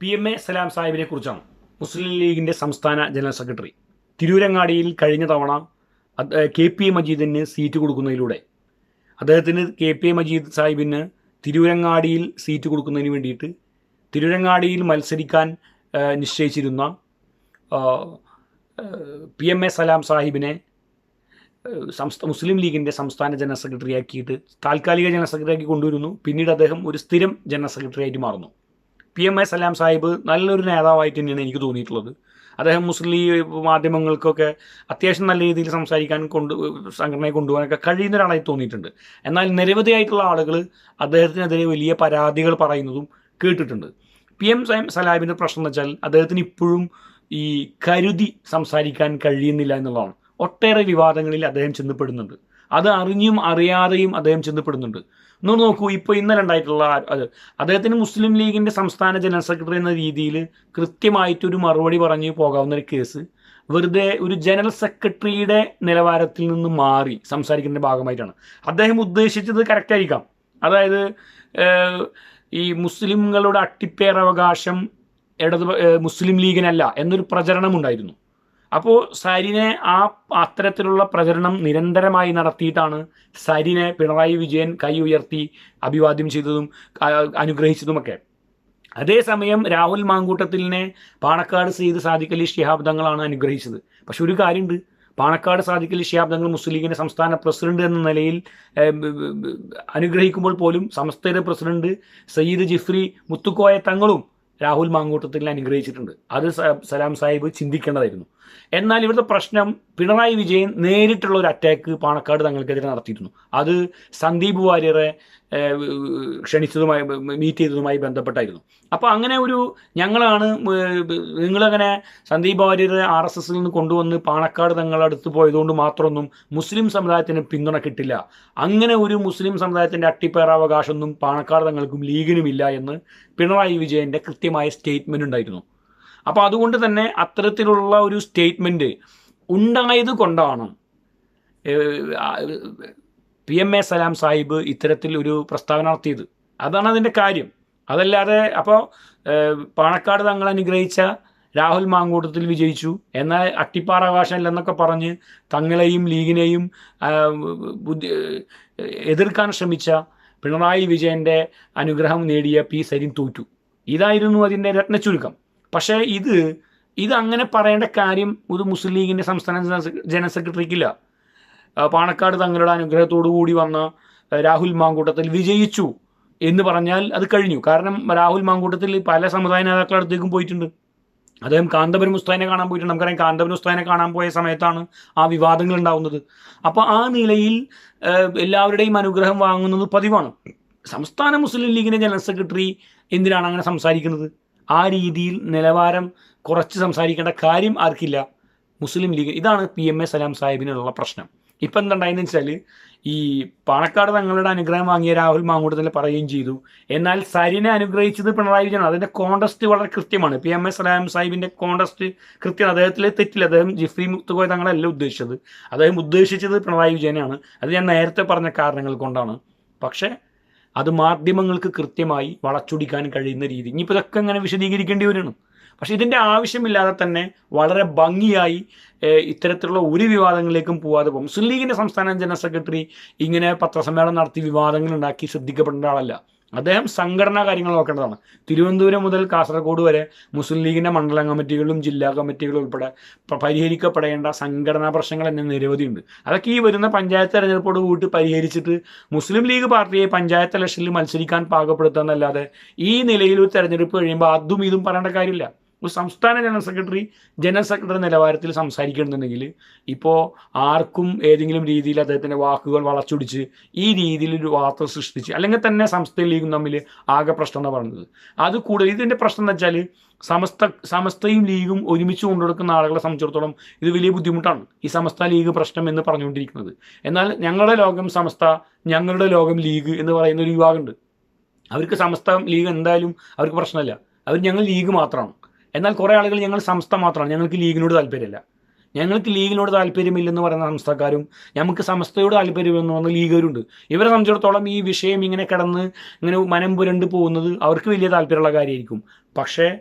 P M A സലാം സാഹിബിനെ കുറിച്ചാണ്. മുസ്ലിം ലീഗിന്റെ സംസ്ഥാന ജനറൽ സെക്രട്ടറി. തിരൂരങ്ങാടിയിൽ കഴിഞ്ഞ തവണ കെ പി മജീദിന് സീറ്റ് കൊടുക്കുന്നതിലൂടെ. അദ്ദേഹത്തിന് കെ പി മജീദ് സാഹിബിന് തിരൂരങ്ങാടിയിൽ സീറ്റ് കൊടുക്കുന്നതിന് വേണ്ടിയിട്ട് തിരൂരങ്ങാടിയിൽ മത്സരിക്കാൻ നിശ്ചയിച്ചിരുന്ന പി എം എ സലാം സാഹിബിനെ സംസ്ഥ മുസ്ലിം ലീഗിന്റെ സംസ്ഥാന ജനറൽ സെക്രട്ടറി ആക്കിയിട്ട് താൽക്കാലിക ജനറൽ സെക്രട്ടറി ആക്കി കൊണ്ടുവരുന്നു. പിന്നീട് അദ്ദേഹം ഒരു സ്ഥിരം ജനറൽ സെക്രട്ടറി ആയിട്ട് മാറുന്നു. P M A Salam Sahib നല്ലൊരു നേതാവായിട്ട് തന്നെയാണ് എനിക്ക് തോന്നിയിട്ടുള്ളത്. അദ്ദേഹം മുസ്ലിം മാധ്യമങ്ങൾക്കൊക്കെ അത്യാവശ്യം നല്ല രീതിയിൽ സംസാരിക്കാൻ കൊണ്ട് സംഘടനയെ കൊണ്ടുപോകാനൊക്കെ കഴിയുന്ന ഒരാളായി തോന്നിയിട്ടുണ്ട്. എന്നാൽ നിരവധിയായിട്ടുള്ള ആളുകൾ അദ്ദേഹത്തിനെതിരെ വലിയ പരാതികൾ പറയുന്നതും കേട്ടിട്ടുണ്ട്. പി എം സലാബിന്റെ പ്രശ്നം എന്ന് വെച്ചാൽ അദ്ദേഹത്തിന് ഇപ്പോഴും ഈ കരുതി സംസാരിക്കാൻ കഴിയുന്നില്ല എന്നുള്ളതാണ്. ഒട്ടേറെ വിവാദങ്ങളിൽ അദ്ദേഹം ചെന്നപ്പെടുന്നുണ്ട് അത് അറിഞ്ഞും അറിയാതെയും അദ്ദേഹം ചിന്തപ്പെടുന്നുണ്ട് ഒന്ന് നോക്കൂ ഇപ്പോൾ ഇന്നലെ ഉണ്ടായിട്ടുള്ള അത് അദ്ദേഹത്തിന് മുസ്ലിം ലീഗിന്റെ സംസ്ഥാന ജനറൽ സെക്രട്ടറി എന്ന രീതിയിൽ കൃത്യമായിട്ടൊരു മറുപടി പറഞ്ഞു പോകാവുന്ന ഒരു കേസ്. വെറുതെ ഒരു ജനറൽ സെക്രട്ടറിയുടെ നിലവാരത്തിൽ നിന്ന് മാറി സംസാരിക്കുന്നതിന്റെ ഭാഗമായിട്ടാണ്. അദ്ദേഹം ഉദ്ദേശിച്ചത് കറക്റ്റ് ആയിരിക്കാം. അതായത് ഈ മുസ്ലിങ്ങളുടെ അട്ടിപ്പേറവകാശം ഇടത് മുസ്ലിം ലീഗിനല്ല എന്നൊരു പ്രചരണമുണ്ടായിരുന്നു. അപ്പോൾ സരിനെ ആ അത്തരത്തിലുള്ള പ്രചരണം നിരന്തരമായി നടത്തിയിട്ടാണ് സരിനെ പിണറായി വിജയൻ കൈ ഉയർത്തി അഭിവാദ്യം ചെയ്തതും അനുഗ്രഹിച്ചതുമൊക്കെ. അതേസമയം രാഹുൽ മാങ്കൂട്ടത്തിലിനെ പാണക്കാട് സെയ്ത് സാദിഖലി ശിഹാബ് തങ്ങളാണ് അനുഗ്രഹിച്ചത്. പക്ഷെ ഒരു കാര്യമുണ്ട് പാണക്കാട് സാദിഖലി ശിഹാബ് തങ്ങൾ മുസ്ലിം ലീഗിന്റെ സംസ്ഥാന പ്രസിഡന്റ് എന്ന നിലയിൽ അനുഗ്രഹിക്കുമ്പോൾ പോലും സമസ്തയുടെ പ്രസിഡന്റ് സയ്യിദ് ജിഫ്രി മുത്തുക്കോയ തങ്ങളും രാഹുൽ മാങ്കൂട്ടത്തിൽ അനുഗ്രഹിച്ചിട്ടുണ്ട്. അത് സലാം സാഹിബ് ചിന്തിക്കേണ്ടതായിരുന്നു. എന്നാൽ ഇവിടുത്തെ പ്രശ്നം പിണറായി വിജയൻ നേരിട്ടുള്ള ഒരു അറ്റാക്ക് പാണക്കാട് തങ്ങൾക്കെതിരെ നടത്തിയിരുന്നു. അത് സന്ദീപ് വാര്യറെ ക്ഷണിച്ചതുമായി മീറ്റ് ചെയ്തതുമായി ബന്ധപ്പെട്ടായിരുന്നു. അപ്പോൾ അങ്ങനെ ഒരു ഞങ്ങളാണ് നിങ്ങളങ്ങനെ സന്ദീപ് വാര്യരെ ആർ എസ് എസിൽ നിന്ന് കൊണ്ടുവന്ന് പാണക്കാട് തങ്ങളുടെ അടുത്ത് പോയതുകൊണ്ട് മാത്രമൊന്നും മുസ്ലിം സമുദായത്തിന് പിന്തുണ കിട്ടില്ല. അങ്ങനെ ഒരു മുസ്ലിം സമുദായത്തിന്റെ അട്ടിപ്പേറാവകാശമൊന്നും പാണക്കാട് തങ്ങൾക്കും ലീഗിനുമില്ല എന്ന് പിണറായി വിജയന്റെ കൃത്യമായ സ്റ്റേറ്റ്മെന്റ് ഉണ്ടായിരുന്നു. അപ്പോൾ അതുകൊണ്ട് തന്നെ അത്തരത്തിലുള്ള ഒരു സ്റ്റേറ്റ്മെന്റ് ഉണ്ടായത് കൊണ്ടാണ്. P M A Salam Sahib ഇത്തരത്തിൽ ഒരു പ്രസ്താവന നടത്തിയത്. അതാണ് അതിന്റെ കാര്യം. അതല്ലാതെ അപ്പോൾ പാണക്കാട് തങ്ങൾ അനുഗ്രഹിച്ച രാഹുൽ മാങ്കൂട്ടത്തിൽ വിജയിച്ചു. എന്നാൽ അട്ടിപ്പാറ ഭാഷയില്ലെന്നൊക്കെ പറഞ്ഞ് തങ്ങളെയും ലീഗിനെയും ബുദ്ധി എതിർക്കാൻ ശ്രമിച്ച പിണറായി വിജയന്റെ അനുഗ്രഹം നേടിയ പി സരിൻ തോറ്റു. ഇതായിരുന്നു അതിന്റെ രത്നച്ചുരുക്കം. പക്ഷേ ഇത് ഇത് അങ്ങനെ പറയേണ്ട കാര്യം ഒരു മുസ്ലിം ലീഗിന്റെ സംസ്ഥാന ജനറൽ സെക്രട്ടറിക്കില്ല. പാണക്കാട് തങ്ങളുടെ അനുഗ്രഹത്തോടു കൂടി വന്ന രാഹുൽ മാങ്കൂട്ടത്തിൽ വിജയിച്ചു എന്ന് പറഞ്ഞാൽ അത് കഴിഞ്ഞു. കാരണം രാഹുൽ മാങ്കൂട്ടത്തിൽ പല സമുദായ നേതാക്കളുടെ അടുത്തേക്കും പോയിട്ടുണ്ട്. അദ്ദേഹം കാന്തപുരം ഉസ്താനെ കാണാൻ പോയിട്ടുണ്ട്. നമുക്കറിയാം കാന്തപുരം ഉസ്താനെ കാണാൻ പോയ സമയത്താണ് ആ വിവാദങ്ങൾ ഉണ്ടാവുന്നത്. അപ്പോൾ ആ നിലയിൽ എല്ലാവരുടെയും അനുഗ്രഹം വാങ്ങുന്നത് പതിവാണ്. സംസ്ഥാന മുസ്ലിം ലീഗിന്റെ ജനറൽ സെക്രട്ടറി എന്തിനാണ് അങ്ങനെ സംസാരിക്കുന്നത്? ആ രീതിയിൽ നിലവാരം കുറച്ച് സംസാരിക്കേണ്ട കാര്യം ആർക്കില്ല. മുസ്ലിം ലീഗ്. ഇതാണ് പി എം എ സലാം സാഹിബിനുള്ള പ്രശ്നം. ഇപ്പം എന്തുണ്ടായെന്ന് വെച്ചാൽ ഈ പാണക്കാട് തങ്ങളുടെ അനുഗ്രഹം വാങ്ങിയ രാഹുൽ മാങ്ങൂട്ടത്തിൽ പറയുകയും ചെയ്തു. എന്നാൽ സരിനെ അനുഗ്രഹിച്ചത് പിണറായി വിജയനാണ്. അതിന്റെ കോണ്ടസ്റ്റ് വളരെ കൃത്യമാണ്. പി എം എ സലാം സാഹിബിന്റെ കോണ്ടസ്റ്റ് കൃത്യം. അദ്ദേഹത്തിൽ തെറ്റില്ല. അദ്ദേഹം ജിഫ്രി മുത്തുകോയ തങ്ങളല്ല ഉദ്ദേശിച്ചത്. അദ്ദേഹം ഉദ്ദേശിച്ചത് പിണറായി വിജയനാണ്. അത് ഞാൻ നേരത്തെ പറഞ്ഞ കാരണങ്ങൾ കൊണ്ടാണ്. പക്ഷേ അത് മാധ്യമങ്ങൾക്ക് കൃത്യമായി വളച്ചൊടിക്കാൻ കഴിയുന്ന രീതി. ഇനിയിപ്പോൾ ഇതൊക്കെ ഇങ്ങനെ വിശദീകരിക്കേണ്ടി വരുന്നു പക്ഷേ ഇതിന്റെ ആവശ്യമില്ലാതെ തന്നെ വളരെ ഭംഗിയായി ഇത്തരത്തിലുള്ള ഒരു വിവാദങ്ങളിലേക്കും പോവാതെ പോകും. മുസ്ലിം ലീഗിന്റെ സംസ്ഥാന ജനറൽ സെക്രട്ടറി ഇങ്ങനെ പത്രസമ്മേളനം നടത്തി വിവാദങ്ങൾ ഉണ്ടാക്കി ശ്രദ്ധിക്കപ്പെടേണ്ട ആളല്ല. അദ്ദേഹം സംഘടനാ കാര്യങ്ങൾ നോക്കേണ്ടതാണ്. തിരുവനന്തപുരം മുതൽ കാസർഗോഡ് വരെ മുസ്ലിം ലീഗിന്റെ മണ്ഡലം കമ്മിറ്റികളും ജില്ലാ കമ്മിറ്റികളും ഉൾപ്പെടെ പരിഹരിക്കപ്പെടേണ്ട സംഘടനാ പ്രശ്നങ്ങൾ എന്നെ നിരവധിയുണ്ട് അതൊക്കെ ഈ വരുന്ന പഞ്ചായത്ത് തെരഞ്ഞെടുപ്പോട് കൂട്ടി പരിഹരിച്ചിട്ട് മുസ്ലിം ലീഗ് പാർട്ടിയെ പഞ്ചായത്ത് ഇലക്ഷനിൽ മത്സരിക്കാൻ പാകപ്പെടുത്തുക എന്നല്ലാതെ ഈ നിലയിൽ ഒരു തെരഞ്ഞെടുപ്പ് കഴിയുമ്പോൾ അതും ഇതും പറയേണ്ട കാര്യമില്ല. സംസ്ഥാന ജനറൽ സെക്രട്ടറി ജനറൽ സെക്രട്ടറി നിലവാരത്തിൽ സംസാരിക്കണമെന്നുണ്ടെങ്കിൽ ഇപ്പോൾ ആർക്കും ഏതെങ്കിലും രീതിയിൽ അദ്ദേഹത്തിന്റെ വാക്കുകൾ വളച്ചൊടിച്ച് ഈ രീതിയിൽ ഒരു വാർത്ത സൃഷ്ടിച്ച് അല്ലെങ്കിൽ തന്നെ സംസ്ഥയും ലീഗും തമ്മിൽ ആകെ പ്രശ്നം എന്ന് പറയുന്നത്. അത് കൂടുതൽ ഇതിന്റെ പ്രശ്നം എന്ന് വെച്ചാൽ സമസ്ത സമസ്തയും ലീഗും ഒരുമിച്ച് കൊണ്ടുകൊടുക്കുന്ന ആളുകളെ സംബന്ധിച്ചിടത്തോളം ഇത് വലിയ ബുദ്ധിമുട്ടാണ്. ഈ സമസ്ത ലീഗ് പ്രശ്നം എന്ന് പറഞ്ഞുകൊണ്ടിരിക്കുന്നത്. എന്നാൽ ഞങ്ങളുടെ ലോകം സമസ്ത ഞങ്ങളുടെ ലോകം ലീഗ് എന്ന് പറയുന്ന ഒരു വിഭാഗമുണ്ട് അവർക്ക് സമസ്ത ലീഗ് എന്തായാലും അവർക്ക് പ്രശ്നമല്ല. അവർ ഞങ്ങൾ ലീഗ് മാത്രമാണ്. എന്നാൽ കുറേ ആളുകൾ ഞങ്ങൾ സംസ്ഥ മാത്രമാണ്. ഞങ്ങൾക്ക് ലീഗിനോട് താല്പര്യമില്ല. ഞങ്ങൾക്ക് ലീഗിനോട് താല്പര്യമില്ലെന്ന് പറയുന്ന സംസ്ഥക്കാരും നമുക്ക് സംസ്ഥയോട് താല്പര്യമെന്ന് പറഞ്ഞ ലീഗരുണ്ട് ഇവരെ സംബന്ധിച്ചിടത്തോളം ഈ വിഷയം ഇങ്ങനെ കിടന്ന് ഇങ്ങനെ മനം പുരണ്ട് പോകുന്നത് അവർക്ക് വലിയ താല്പര്യമുള്ള കാര്യമായിരിക്കും. പക്ഷേ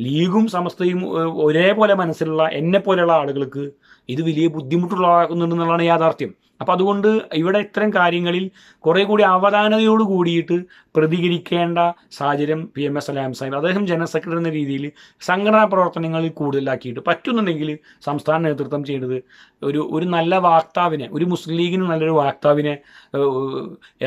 ലീഗും സമസ്തയും ഒരേപോലെ മനസ്സിലുള്ള എന്നെ പോലെയുള്ള ആളുകൾക്ക് ഇത് വലിയ ബുദ്ധിമുട്ടുള്ളതാകുന്നുണ്ടെന്നുള്ളതാണ് യാഥാർത്ഥ്യം. അപ്പം അതുകൊണ്ട് ഇവിടെ ഇത്തരം കാര്യങ്ങളിൽ കുറേ കൂടി അവധാനതയോട് കൂടിയിട്ട് പ്രതികരിക്കേണ്ട സാഹചര്യം P M S Salam Sahib അദ്ദേഹം ജനറൽ സെക്രട്ടറി എന്ന രീതിയിൽ സംഘടനാ പ്രവർത്തനങ്ങളിൽ കൂടുതലാക്കിയിട്ട് പറ്റുന്നുണ്ടെങ്കിൽ സംസ്ഥാന നേതൃത്വം ചെയ്യേണ്ടത് ഒരു ഒരു നല്ല വാക്താവിനെ ഒരു മുസ്ലിം ലീഗിന് നല്ലൊരു വാക്താവിനെ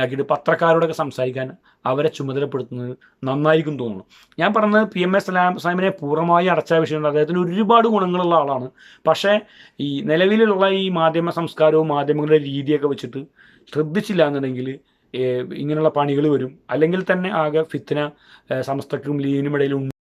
ആക്കിയിട്ട് പത്രക്കാരോടൊക്കെ സംസാരിക്കാൻ അവരെ ചുമതലപ്പെടുത്തുന്നത് നന്നായിരിക്കും തോന്നുന്നു. ഞാൻ പറഞ്ഞത് പി എം എസ് സലാം സാഹിബിനെ പൂർണമായി അടച്ച വിഷയമുണ്ട് അദ്ദേഹത്തിന് ഒരുപാട് ഗുണങ്ങളുള്ള ആളാണ്. പക്ഷേ ഈ നിലവിലുള്ള ഈ മാധ്യമ സംസ്കാരവും മാധ്യമങ്ങളുടെ രീതിയൊക്കെ വെച്ചിട്ട് ശ്രദ്ധിച്ചില്ല എന്നുണ്ടെങ്കിൽ ഇങ്ങനെയുള്ള പണികൾ വരും. അല്ലെങ്കിൽ തന്നെ ആകെ ഫിത്തിന സമസ്തക്കും ലീവിനും ഇടയിൽ